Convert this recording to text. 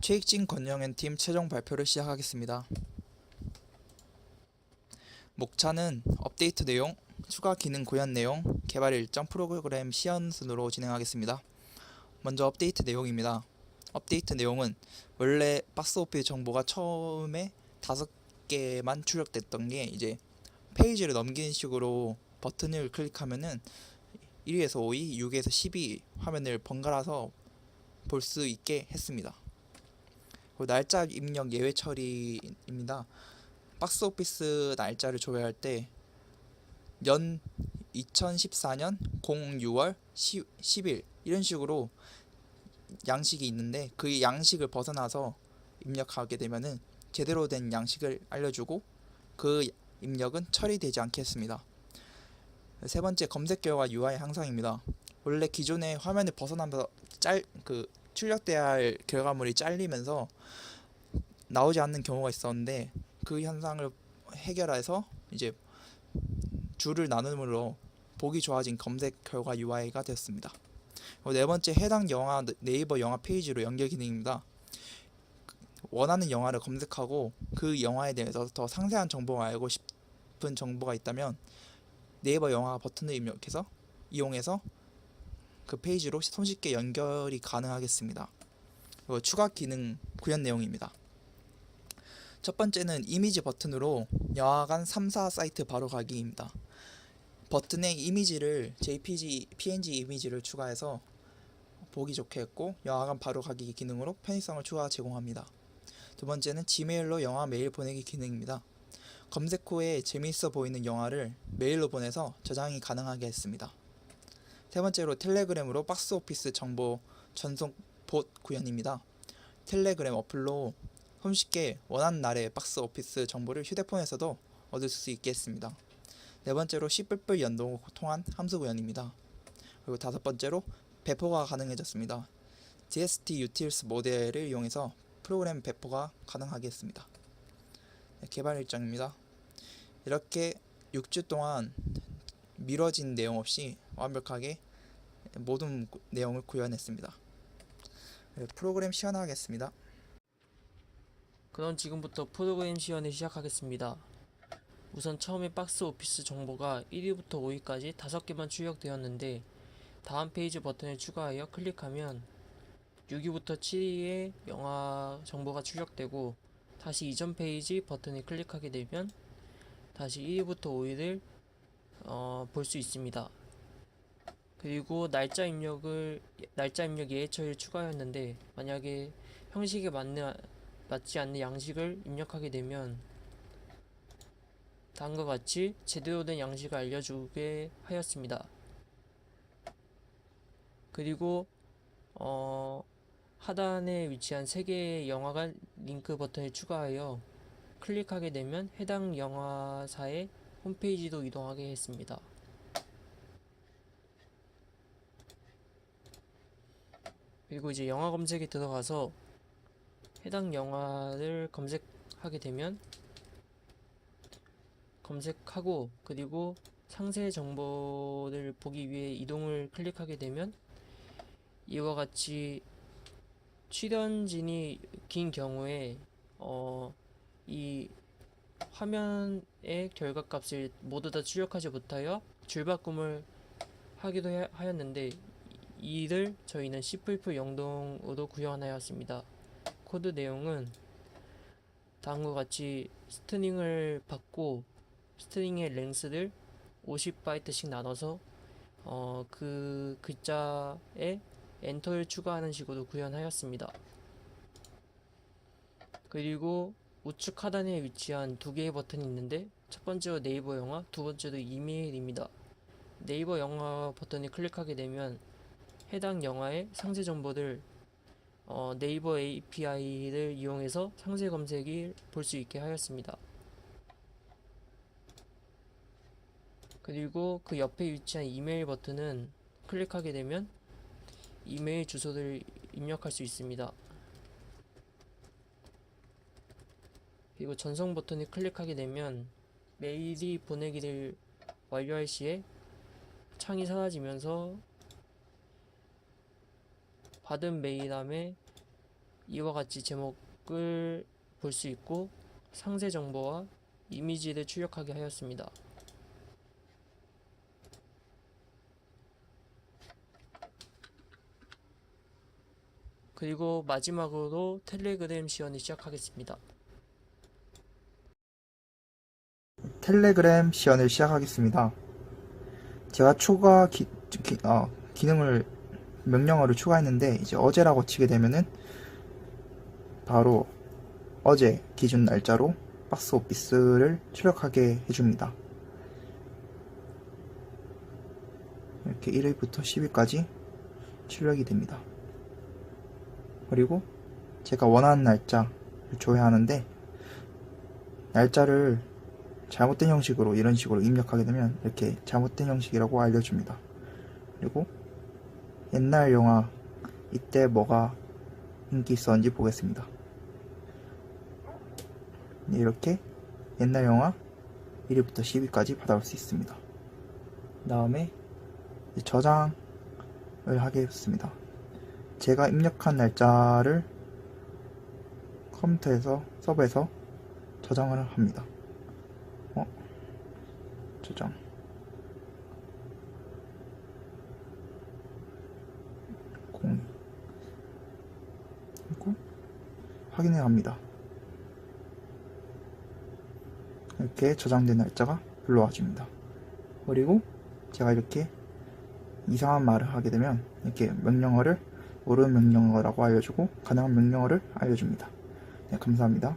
최익진 권영현 팀 최종 발표를 시작하겠습니다. 목차는 업데이트 내용, 추가 기능 구현 내용, 개발 일정 프로그램 시연 순으로 진행하겠습니다. 먼저 업데이트 내용입니다. 업데이트 내용은 원래 박스오피스 정보가 처음에 다섯 개만 출력됐던 게 이제 페이지를 넘기는 식으로 버튼을 클릭하면은 1위에서 5위, 6위에서 12 화면을 번갈아서 볼 수 있게 했습니다. 그리고 날짜 입력 예외 처리입니다. 박스 오피스 날짜를 조회할 때 연 2014년 06월 10, 10일 이런 식으로 양식이 있는데 그 양식을 벗어나서 입력하게 되면은 제대로 된 양식을 알려주고 그 입력은 처리되지 않겠습니다. 세 번째 검색 결과 UI 향상입니다. 원래 기존의 화면을 벗어나면서 짤 그 출력돼야 할 결과물이 잘리면서 나오지 않는 경우가 있었는데 그 현상을 해결해서 이제 줄을 나눔으로 보기 좋아진 검색 결과 UI가 되었습니다. 네 번째 해당 영화 네이버 영화 페이지로 연결 기능입니다. 원하는 영화를 검색하고 그 영화에 대해서 더 상세한 정보가 알고 싶은 정보가 있다면 네이버 영화 버튼을 입력해서 이용해서 그 페이지로 손쉽게 연결이 가능하겠습니다. 추가 기능 구현 내용입니다. 첫 번째는 이미지 버튼으로 영화관 3사 사이트 바로 가기입니다. 버튼에 이미지를 JPG, PNG 이미지를 추가해서 보기 좋게 했고 영화관 바로 가기 기능으로 편의성을 추가 제공합니다. 두 번째는 지메일로 영화 메일 보내기 기능입니다. 검색 후에 재미있어 보이는 영화를 메일로 보내서 저장이 가능하게 했습니다. 세 번째로 텔레그램으로 박스 오피스 정보 전송 봇 구현입니다. 텔레그램 어플로 손쉽게 원하는 날의 박스 오피스 정보를 휴대폰에서도 얻을 수 있게 했습니다. 네 번째로 C++ 연동을 통한 함수 구현입니다. 그리고 다섯 번째로 배포가 가능해졌습니다. DST Utils 모델을 이용해서 프로그램 배포가 가능하게 했습니다. 네, 개발 일정입니다. 이렇게 6주 동안 미뤄진 내용 없이 완벽하게 모든 구- 내용을 구현했습니다. 네, 프로그램 시연하겠습니다. 그럼 지금부터 프로그램 시연을 시작하겠습니다. 우선 처음에 박스 오피스 정보가 1위부터 5위까지 5개만 출력되었는데 다음 페이지 버튼을 추가하여 클릭하면 6위부터 7위의 영화 정보가 출력되고 다시 이전 페이지 버튼을 클릭하게 되면 다시 1위부터 5위를 어, 볼 수 있습니다. 그리고 날짜 입력을 날짜 입력 예외 처리를 추가하였는데 만약에 형식에 맞는 맞지 않는 양식을 입력하게 되면 다음과 같이 제대로 된 양식을 알려주게 하였습니다. 그리고 어, 하단에 위치한 세 개의 영화관 링크 버튼을 추가하여 클릭하게 되면 해당 영화사의 홈페이지도 이동하게 했습니다. 그리고 이제 영화 검색에 들어가서 해당 영화를 검색하게 되면 검색하고 그리고 상세 정보를 보기 위해 이동을 클릭하게 되면 이와 같이 출연진이 긴 경우에 어, 이 화면의 결과값을 모두 다 출력하지 못하여 줄바꿈을 하기도 해- 하였는데 이를 저희는 C++ 영동으로 구현하였습니다. 코드 내용은 다음과 같이 스트링을 받고 스트링의 랭스를 50바이트씩 나눠서 어, 그 글자에 엔터를 추가하는 식으로 구현하였습니다. 그리고 우측 하단에 위치한 두 개의 버튼이 있는데 첫 번째로 네이버 영화, 두 번째로 이메일입니다. 네이버 영화 버튼을 클릭하게 되면 해당 영화의 상세 정보를 어, 네이버 API를 이용해서 상세 검색을 볼수 있게 하였습니다. 그리고 그 옆에 위치한 이메일 버튼은 클릭하게 되면 이메일 주소를 입력할 수 있습니다. 그리고 전송 버튼을 클릭하게 되면 메일이 보내기를 완료할 시에 창이 사라지면서 받은 메일함에 이와 같이 제목을 볼 수 있고 상세 정보와 이미지를 출력하게 하였습니다. 그리고 마지막으로 텔레그램 시연을 시작하겠습니다. 텔레그램 시연을 시작하겠습니다. 제가 추가 기, 기, 어, 기능을 명령어를 추가했는데 이제 어제라고 치게 되면은 바로 어제 기준 날짜로 박스 오피스를 출력하게 해줍니다. 이렇게 1일부터 10일까지 출력이 됩니다. 그리고 제가 원하는 날짜를 줘야 하는데 날짜를 잘못된 형식으로 이런 식으로 입력하게 되면 이렇게 잘못된 형식이라고 알려줍니다. 그리고 옛날 영화 이때 뭐가 인기 있었는지 보겠습니다. 네, 이렇게 옛날 영화 1위부터 10위까지 받아올 수 있습니다. 다음에 저장을 하게 했습니다. 제가 입력한 날짜를 컴퓨터에서 서버에서 저장을 합니다. 갑니다. 이렇게 저장된 날짜가 불러와 줍니다. 그리고 제가 이렇게 이상한 말을 하게 되면 이렇게 명령어를 옳은 명령어라고 알려주고 가능한 명령어를 알려줍니다. 네, 감사합니다.